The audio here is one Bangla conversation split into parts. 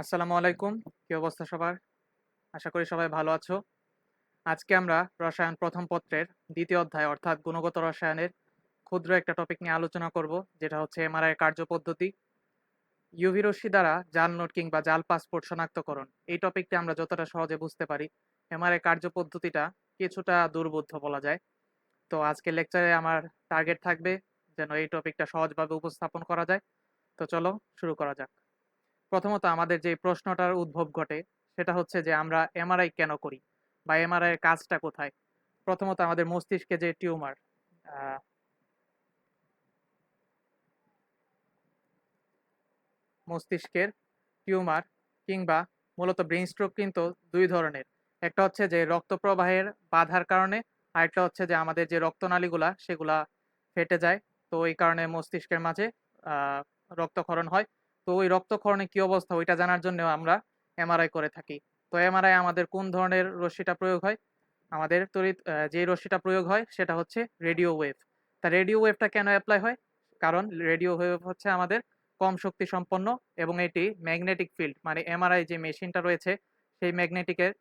আসসালামু আলাইকুম। কি অবস্থা সবার? আশা করি সবাই ভালো আছো। আজকে আমরা রসায়ন প্রথম পত্রের দ্বিতীয় অধ্যায় অর্থাৎ গুণগত রসায়নের ক্ষুদ্র একটা টপিক নিয়ে আলোচনা করব, যেটা হচ্ছে এমআরআই কার্যপদ্ধতি। ইউভি রশ্মি দ্বারা জাল নোট কিংবা জাল পাসপোর্ট শনাক্তকরণ। এই টপিকটা আমরা যতটা সহজে বুঝতে পারি এমআরআই কার্যপদ্ধতিটা কিছুটা দুর্বোধ্য বলা যায়। তো আজকে লেকচারে আমার টার্গেট থাকবে যেন এই টপিকটা সহজভাবে উপস্থাপন করা যায়। তো চলো শুরু করা যাক। প্রথমত আমাদের যে প্রশ্নটার উদ্ভব ঘটে, সেটা হচ্ছে যে আমরা এমআরআই কেন করি? বা এমআরআই এর কাজটা কোথায়? প্রথমত আমাদের মস্তিষ্কে যে টিউমার মস্তিষ্কের টিউমার কিংবা মূলত ব্রেন স্ট্রোক কিন্তু দুই ধরনের। একটা হচ্ছে যে রক্ত প্রবাহের বাধার কারণে আরেকটা হচ্ছে যে আমাদের যে রক্তনালীগুলা, সেগুলা ফেটে যায়। তো এই কারণে মস্তিষ্কের মাঝে রক্তক্ষরণ হয়। তো ওই রক্তক্ষরণে কি অবস্থা? ওইটা জানার জন্য আমরা এমআরআই করে থাকি। তো এমআরআই আমাদের কোন ধরনের রশ্মিটা প্রয়োগ হয়? আমাদের তড়িৎ যে রশ্মিটা প্রয়োগ হয় সেটা হচ্ছে রেডিও ওয়েভ। তা রেডিও ওয়েভটা কেন অ্যাপ্লাই হয়? কারণ রেডিও ওয়েভ হচ্ছে আমাদের কম শক্তি সম্পন্ন এবং এটি ম্যাগনেটিক ফিল্ড মানে এমআরআই যে মেশিনটা রয়েছে, সেই ম্যাগনেটিকের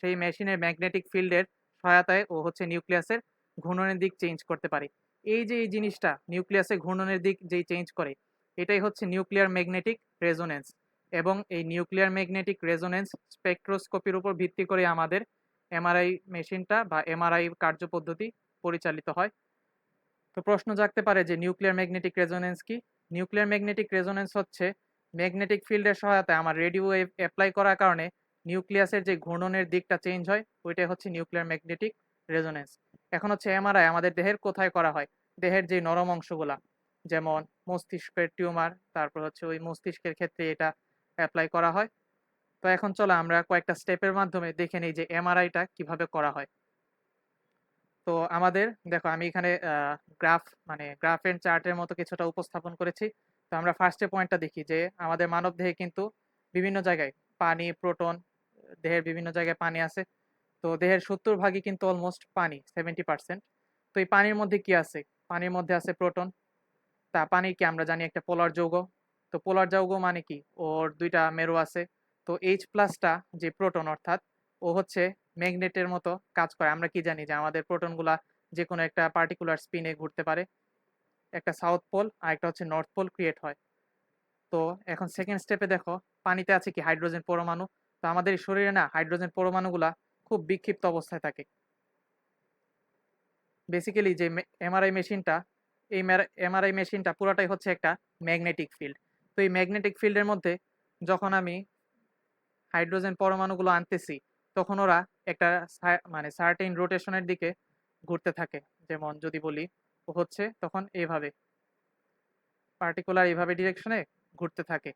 সেই মেশিনের ম্যাগনেটিক ফিল্ডের সহায়তায় ও হচ্ছে নিউক্লিয়াসের ঘূর্ণনের দিক চেঞ্জ করতে পারে। এই যে এই জিনিসটা নিউক্লিয়াসের ঘূর্ণনের দিক যেই চেঞ্জ করে এটাই হচ্ছে নিউক্লিয়ার ম্যাগনেটিক রেজোনেন্স এবং এই নিউক্লিয়ার ম্যাগনেটিক রেজোনেন্স স্পেকট্রোস্কোপির উপর ভিত্তি করে আমাদের এমআরআই মেশিনটা বা এমআরআই কার্যপদ্ধতি পরিচালিত হয়। তো প্রশ্ন জাগতে পারে যে নিউক্লিয়ার ম্যাগনেটিক রেজোনেন্স কি? নিউক্লিয়ার ম্যাগনেটিক রেজোনেন্স হচ্ছে ম্যাগনেটিক ফিল্ডের সহায়তায় আমার রেডিও ওয়েভ অ্যাপ্লাই করার কারণে নিউক্লিয়াসের যে ঘূর্ণনের দিকটা চেঞ্জ হয়, ওইটাই হচ্ছে নিউক্লিয়ার ম্যাগনেটিক রেজোনেন্স। এখন হচ্ছে এমআরআই আমাদের দেহের কোথায় করা হয়? দেহের যে নরম অংশগুলা যেমন মস্তিষ্কের টিউমার, তারপর হচ্ছে ওই মস্তিষ্কের ক্ষেত্রে এটা অ্যাপ্লাই করা হয়। তো এখন চলো আমরা কয়েকটা স্টেপের মাধ্যমে দেখে নিই যে এমআরআইটা কীভাবে করা হয়। তো আমাদের, দেখো আমি এখানে গ্রাফ মানে গ্রাফ এন্ড চার্টের মতো কিছুটা উপস্থাপন করেছি। তো আমরা ফার্স্টে পয়েন্টটা দেখি যে আমাদের মানব দেহে কিন্তু বিভিন্ন জায়গায় পানি প্রোটন দেহের বিভিন্ন জায়গায় পানি আছে। তো দেহের সত্তর ভাগই কিন্তু অলমোস্ট পানি সেভেন্টি পার্সেন্ট তো এই পানির মধ্যে কি আছে? পানির মধ্যে আছে প্রোটন তা পানি কি আমরা জানি একটা পোলার যৌগ? তো পোলার যৌগ মানে কি? ওর দুইটা মেরু আছে। তো এইচ প্লাসটা যে প্রোটন অর্থাৎ, ও হচ্ছে ম্যাগনেটের মতো কাজ করে। আমরা কি জানি যে আমাদের প্রোটনগুলা যে কোনো একটা পার্টিকুলার স্পিনে ঘুরতে পারে। একটা সাউথ পোল আর একটা হচ্ছে নর্থ পোল ক্রিয়েট হয়। তো এখন সেকেন্ড স্টেপে দেখো, পানিতে আছে কি হাইড্রোজেন পরমাণু? তো আমাদের শরীরে না হাইড্রোজেন পরমাণুগুলা খুব বিক্ষিপ্ত অবস্থায় থাকে। বেসিক্যালি যে এমআরআই মেশিনটা এই এমআরআই মেশিনটা পুরোটাই হচ্ছে একটা ম্যাগনেটিক ফিল্ড। তো এই ম্যাগনেটিক ফিল্ডের মধ্যে যখন আমি হাইড্রোজেন পরমাণুগুলো আনতেছি, তখন ওরা একটা মানে সার্টেন রোটেশনের দিকে ঘুরতে থাকে। যেমন যদি বলি হচ্ছে তখন এইভাবে পার্টিকুলার এইভাবে ডিরেকশনে ঘুরতে থাকে।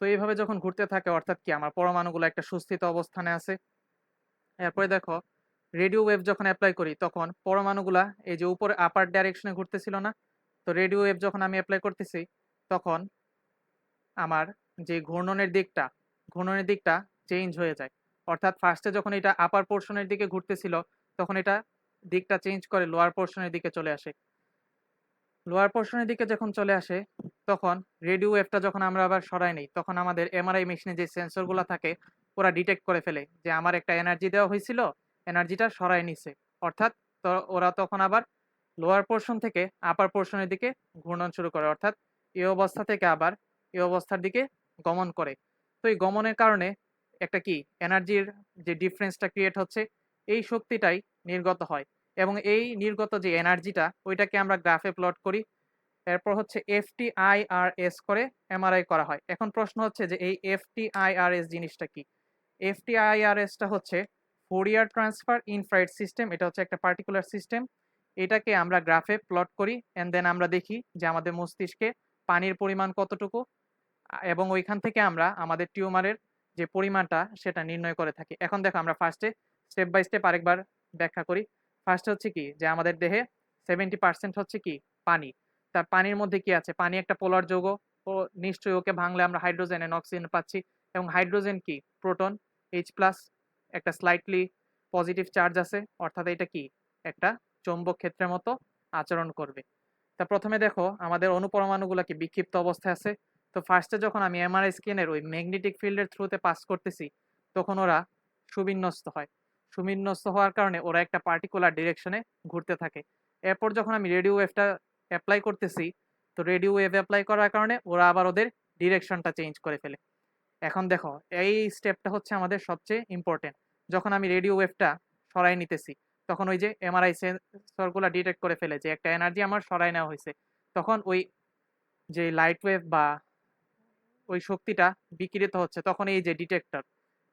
তো এইভাবে যখন ঘুরতে থাকে, অর্থাৎ কি, আমার পরমাণুগুলো একটা সুস্থিত অবস্থানে আছে। এরপরে দেখো রেডিও ওয়েভ যখন অ্যাপ্লাই করি, তখন পরমাণুগুলা এই যে উপরে আপার ডাইরেকশনে ঘুরতেছিল না, তো রেডিও ওয়েভ যখন আমি অ্যাপ্লাই করতেছি, তখন আমার যে ঘূর্ণনের দিকটা ঘূর্ণনের দিকটা চেঞ্জ হয়ে যায়। অর্থাৎ ফার্স্টে যখন এটা আপার পোর্শনের দিকে ঘুরতেছিল, তখন এটা দিকটা চেঞ্জ করে লোয়ার পোর্শনের দিকে চলে আসে। লোয়ার পোর্শনের দিকে যখন চলে আসে, তখন রেডিও ওয়েভটা যখন আমরা আবার সরাই নিই, তখন আমাদের এমআরআই মেশিনে যে সেন্সরগুলো থাকে, ওরা ডিটেক্ট করে ফেলে যে আমার একটা এনার্জি দেওয়া হয়েছিল এনার্জিটা সরাই নিছে। অর্থাৎ ওরা তখন আবার লোয়ার পোর্শন থেকে আপার পোর্শনের দিকে ঘূর্ণন শুরু করে। অর্থাৎ এই অবস্থা থেকে আবার এই অবস্থার দিকে গমন করে। তো এই গমনের কারণে একটা কি? এনার্জির যে ডিফারেন্সটা ক্রিয়েট হচ্ছে, এই শক্তিটাই নির্গত হয়। এবং এই নির্গত যে এনার্জিটা ওইটাকে আমরা গ্রাফে প্লট করি। এরপর হচ্ছে এফটি এস করে এমআরআই করা হয়। এখন প্রশ্ন হচ্ছে যে এই এফটি এস জিনিসটা কি? এফটি এসটা হচ্ছে ফোরিয়ার ট্রান্সফার ইনফ্রাইড সিস্টেম এটা হচ্ছে একটা পার্টিকুলার সিস্টেম এটাকে আমরা গ্রাফে প্লট করি অ্যান্ড দেন আমরা দেখি যে আমাদের মস্তিষ্কে পানির পরিমাণ কতটুকু, এবং ওইখান থেকে আমরা আমাদের টিউমারের যে পরিমাণটা সেটা নির্ণয় করে থাকি। এখন দেখো আমরা ফার্স্টে স্টেপ বাই স্টেপ আরেকবার ব্যাখ্যা করি। ফার্স্ট হচ্ছে কি যে আমাদের দেহে সেভেন্টি পার্সেন্ট হচ্ছে কি পানি। তার পানির মধ্যে কি আছে? পানি একটা পোলার যৌগ, ও নিশ্চয়ই ওকে ভাঙলে আমরা হাইড্রোজেন অক্সিজেন পাচ্ছি। এবং হাইড্রোজেন কি? প্রোটন এইচ প্লাস একটা স্লাইটলি পজিটিভ চার্জ আছে, অর্থাৎ এটা কি? একটা চৌম্বক ক্ষেত্রের মতো আচরণ করবে। তা প্রথমে দেখো, আমাদের অনুপরমাণুগুলো কি বিক্ষিপ্ত অবস্থায় আছে? তো ফার্স্টে যখন আমি এমআরআই স্ক্যানের ওই ম্যাগনেটিক ফিল্ডের থ্রুতে পাস করতেছি, তখন ওরা সুবিন্যস্ত হয়। সুবিন্যস্ত হওয়ার কারণে ওরা একটা পার্টিকুলার ডিরেকশনে ঘুরতে থাকে। এরপর যখন আমি রেডিও ওয়েভটা অ্যাপ্লাই করতেছি, তো রেডিও ওয়েভ অ্যাপ্লাই করার কারণে ওরা আবার ওদের ডিরেকশনটা চেঞ্জ করে ফেলে। এখন দেখো, এই স্টেপটা হচ্ছে আমাদের সবচেয়ে ইম্পর্টেন্ট যখন আমি রেডিও ওয়েভটা সরাই নিতেছি, তখন ওই যে এমআরআই সেন্সরগুলো ডিটেক্ট করে ফেলে যে একটা এনার্জি আমার সরাই নেওয়া হয়েছে। তখন ওই যে লাইট ওয়েভ বা ওই শক্তিটা বিকিরিত হচ্ছে, তখন এই যে ডিটেক্টর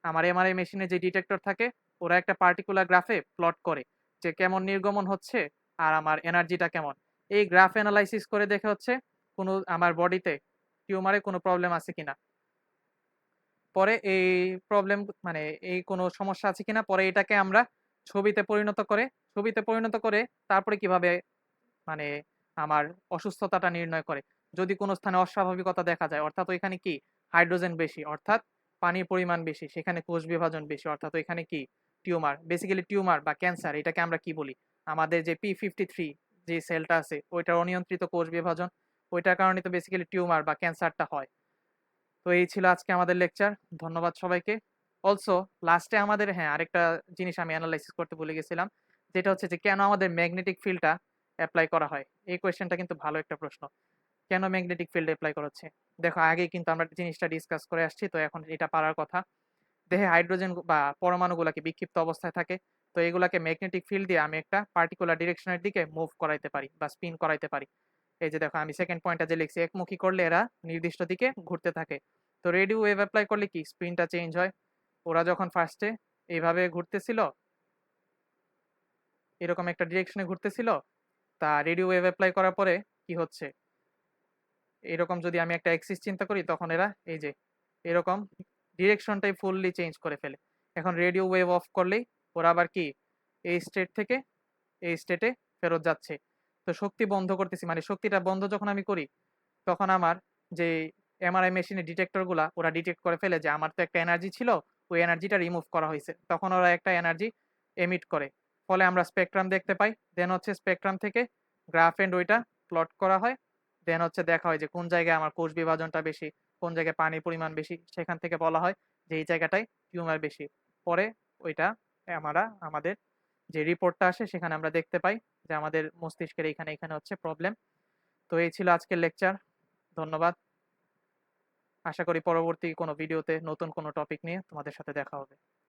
আমার এমআরআই মেশিনে যে ডিটেক্টর থাকে, ওরা একটা পার্টিকুলার গ্রাফে প্লট করে যে কেমন নির্গমন হচ্ছে আর আমার এনার্জিটা কেমন। এই গ্রাফ অ্যানালাইসিস করে দেখে হচ্ছে কোনো, আমার বডিতে টিউমারে কোনো প্রবলেম আছে কিনা। পরে এই প্রবলেম মানে এই কোনো সমস্যা আছে কিনা, পরে এটাকে আমরা ছবিতে পরিণত করে, ছবিতে পরিণত করে তারপরে কীভাবে মানে আমার অসুস্থতাটা নির্ণয় করে। যদি কোনো স্থানে অস্বাভাবিকতা দেখা যায়, অর্থাৎ ওইখানে কি? হাইড্রোজেন বেশি, অর্থাৎ পানির পরিমাণ বেশি, সেখানে কোষ বিভাজন বেশি, অর্থাৎ ওইখানে কি? টিউমার বেসিক্যালি টিউমার বা ক্যান্সার এটাকে আমরা কি বলি? আমাদের যে পি ফিফটি থ্রি যে সেলটা আছে, ওইটার অনিয়ন্ত্রিত কোষ বিভাজন, ওইটার কারণে তো বেসিক্যালি টিউমার বা ক্যান্সারটা হয়। তো এই ছিল আজকে আমাদের লেকচার ধন্যবাদ সবাইকে। অলসো লাস্টে আমাদের হ্যাঁ আরেকটা জিনিস আমি অ্যানালাইসিস করতে ভুলে গেছিলাম, যেটা হচ্ছে যে কেন আমাদের ম্যাগনেটিক ফিল্ডটা অ্যাপ্লাই করা হয়? এই কোয়েশ্চেনটা কিন্তু ভালো একটা প্রশ্ন। কেন ম্যাগনেটিক ফিল্ড অ্যাপ্লাই করা হচ্ছে? দেখো, আগে কিন্তু আমরা জিনিসটা ডিসকাস করে আসছি, তো এখন এটা পারার কথা। দেহে হাইড্রোজেন বা পরমাণুগুলোকে বিক্ষিপ্ত অবস্থায় থাকে, তো এগুলাকে ম্যাগনেটিক ফিল্ড দিয়ে আমি একটা পার্টিকুলার ডিরেকশনের দিকে মুভ করাইতে পারি বা স্পিন করাইতে পারি। এই যে দেখো আমি সেকেন্ড পয়েন্টটা যে লিখছি, একমুখী করলে এরা নির্দিষ্ট দিকে ঘুরতে থাকে। তো রেডিও ওয়েভ অ্যাপ্লাই করলে কি? স্পিনটা চেঞ্জ হয়। ওরা যখন ফার্স্টে এইভাবে ঘুরতেছিল, এরকম একটা ডিরেকশনে ঘুরতেছিল, তা রেডিও ওয়েভ অ্যাপ্লাই করার পরে কি হচ্ছে? এরকম যদি আমি একটা অ্যাক্সিস চিন্তা করি, তখন এরা এই যে এরকম ডিরেকশনটাই ফুললি চেঞ্জ করে ফেলে। এখন রেডিও ওয়েভ অফ করলেই ওরা আবার কি? এই স্টেট থেকে এই স্টেটে ফেরত যাচ্ছে। তো শক্তি বন্ধ করতেছি। মানে শক্তিটা বন্ধ যখন আমি করি, তখন আমার যে এমআরআই মেশিনের ডিটেক্টরগুলা ওরা ডিটেক্ট করে ফেলে যে আমার তো একটা এনার্জি ছিল, ওই এনার্জিটা রিমুভ করা হয়েছে। তখন ওরা একটা এনার্জি এমিট করে। ফলে আমরা স্পেকট্রাম দেখতে পাই দেন হচ্ছে স্পেকট্রাম থেকে গ্রাফ এন্ড ওইটা প্লট করা হয় দেন হচ্ছে দেখা হয় যে কোন জায়গায় আমার কোষ বিভাজনটা বেশি, কোন জায়গায় পানির পরিমাণ বেশি, সেখান থেকে বলা হয় যে এই জায়গাটায় টিউমার বেশি। পরে ওইটা আমরা, আমাদের যে রিপোর্টটা আসে সেখানে আমরা দেখতে পাই যে আমাদের মস্তিষ্কের এখানে এখানে হচ্ছে প্রবলেম তো এই ছিল আজকের লেকচার ধন্যবাদ। আশা করি পরবর্তী কোনো ভিডিওতে নতুন কোনো টপিক নিয়ে তোমাদের সাথে দেখা হবে।